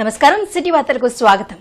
నమస్కారం సిటీ వార్తలకు స్వాగతం.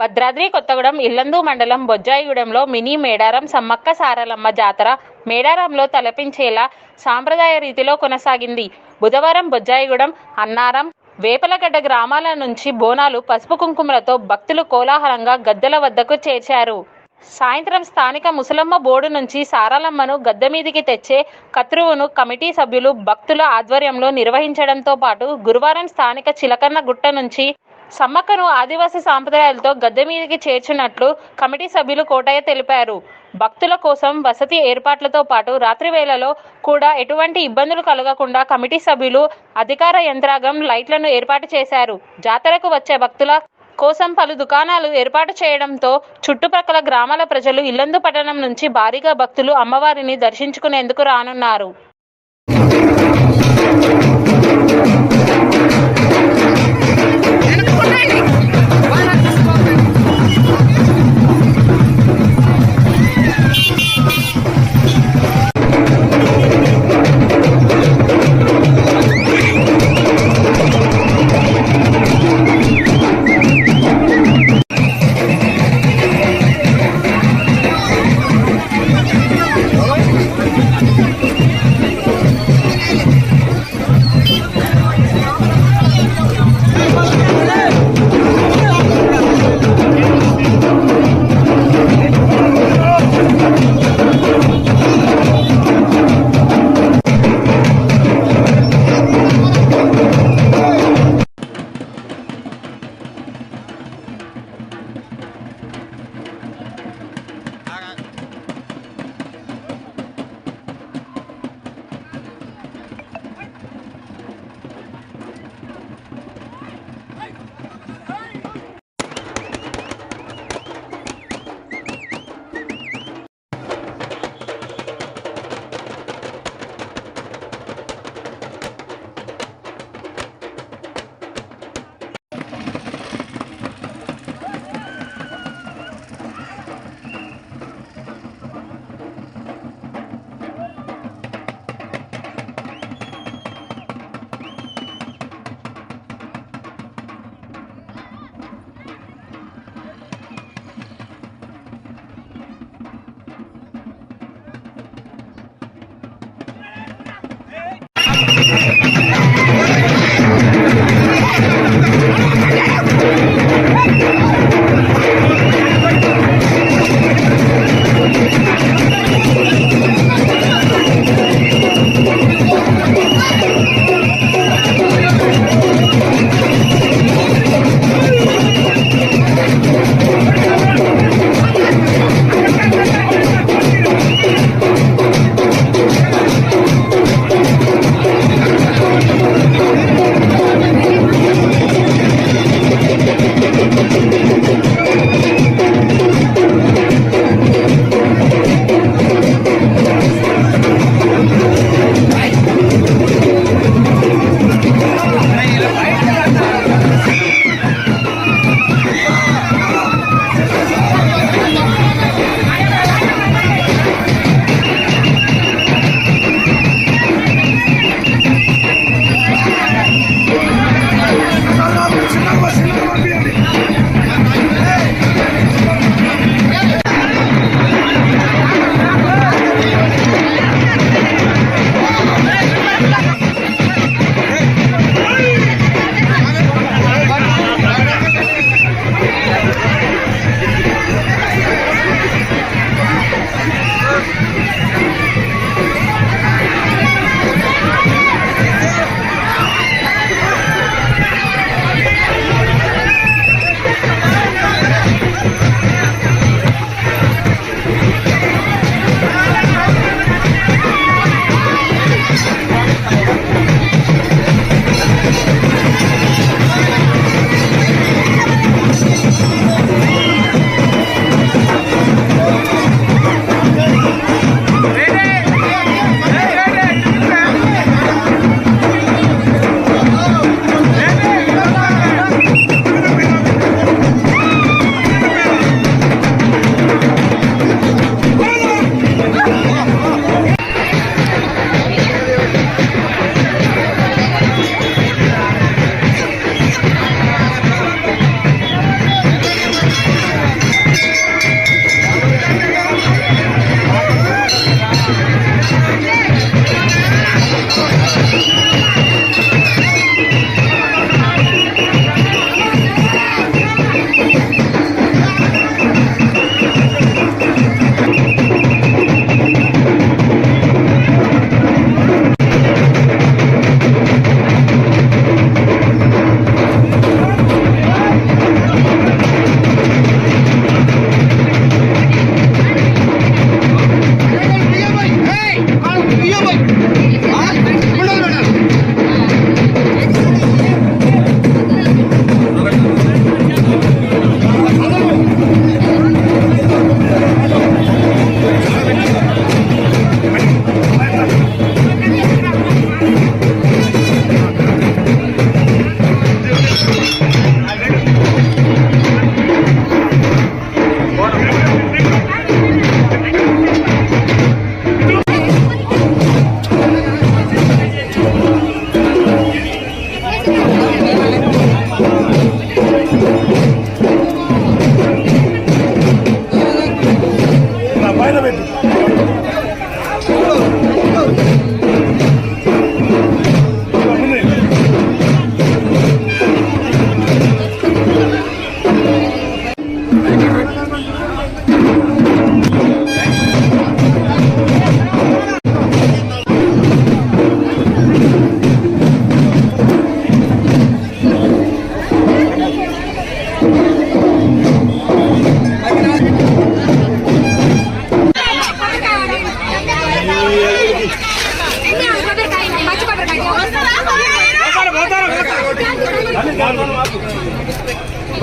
భద్రాద్రి కొత్తగూడెం ఇల్లందు మండలం బొజ్జాయిగూడెంలో మినీ మేడారం సమ్మక్క సారలమ్మ జాతర మేడారంలో తలపించేలా సాంప్రదాయ రీతిలో కొనసాగింది. బుధవారం బొజ్జాయిగూడెం అన్నారం వేపలగడ్డ గ్రామాల నుంచి బోనాలు పసుపు కుంకుమలతో భక్తులు కోలాహలంగా గద్దెల వద్దకు చేర్చారు. సాయంత్రం స్థానిక ముసలమ్మ బోర్డు నుంచి సారాలమ్మను గద్దె మీదికి తెచ్చే కత్రువును కమిటీ సభ్యులు భక్తుల ఆధ్వర్యంలో నిర్వహించడంతో పాటు గురువారం స్థానిక చిలకన్న గుట్ట నుంచి సమ్మక్కను ఆదివాసీ సాంప్రదాయాలతో గద్దె మీదకి చేర్చినట్లు కమిటీ సభ్యులు కోటయ్య తెలిపారు. భక్తుల కోసం వసతి ఏర్పాట్లతో పాటు రాత్రి వేళలో కూడా ఎటువంటి ఇబ్బందులు కలగకుండా కమిటీ సభ్యులు అధికార యంత్రాంగం లైట్లను ఏర్పాటు చేశారు. జాతరకు వచ్చే భక్తుల కోసం పలు దుకాణాలు ఏర్పాటు చేయడంతో చుట్టుపక్కల గ్రామాల ప్రజలు ఇల్లందు పట్టణం నుంచి భారీగా భక్తులు అమ్మవారిని దర్శించుకునేందుకు రానున్నారు Yeah! ¡Ay, ay!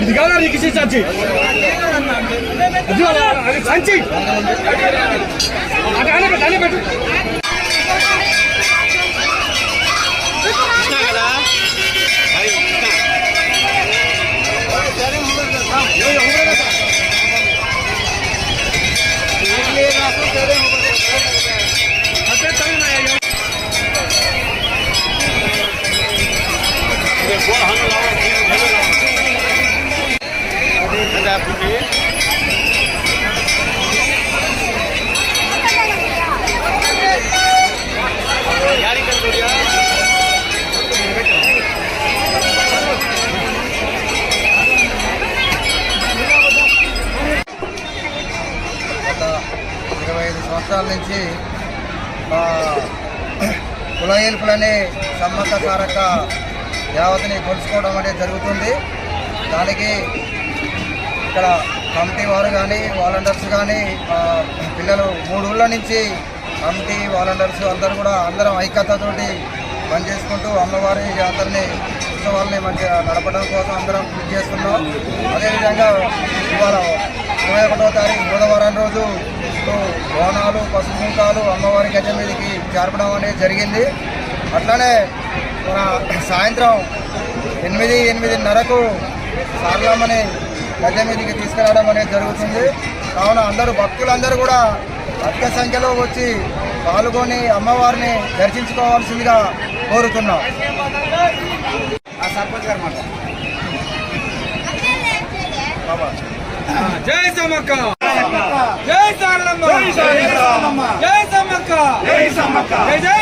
రే ఇటు చిక్క చెడు పెట్టు మేము ఇంత హీరోడా ఇది కాదా నీకు ఇచ్చి సంచి అది అలా, అది సంచి అటు అనే పెట్టు అనే కులయేల్పులనే సమ్మత కారక యావతిని కొలుసుకోవడం అనేది జరుగుతుంది. దానికి ఇక్కడ కమిటీ వారు కానీ వాలంటీర్స్ కానీ పిల్లలు మూడు ఊళ్ళ నుంచి కమిటీ వాలంటీర్స్ అందరూ కూడా అందరం ఐక్యతతోటి పనిచేసుకుంటూ అమ్మవారి జాతరని ఉత్సవాలని మంచిగా నడపడం కోసం అందరం కృషి చేస్తున్నాం. అదేవిధంగా ఇవాళ ఇరవై ఒకటో తారీఖు బుధవారం రోజు తో బోనాలు పసుపు అమ్మవారి గజ మీదకి జరపడం అనేది జరిగింది. అట్లానే మన సాయంత్రం ఎనిమిది ఎనిమిదిన్నరకు సార్లమ్మని గజ మీదకి తీసుకురావడం అనేది జరుగుతుంది. కావున అందరూ భక్తులందరూ కూడా అధిక సంఖ్యలో వచ్చి పాల్గొని అమ్మవారిని దర్శించుకోవాల్సిందిగా కోరుతున్నాం. ఆ సర్పంచ్ గారు మాట బాబా. జై సమక్క జై సారలమ్మ. జై సమక్క జై సమక్క జై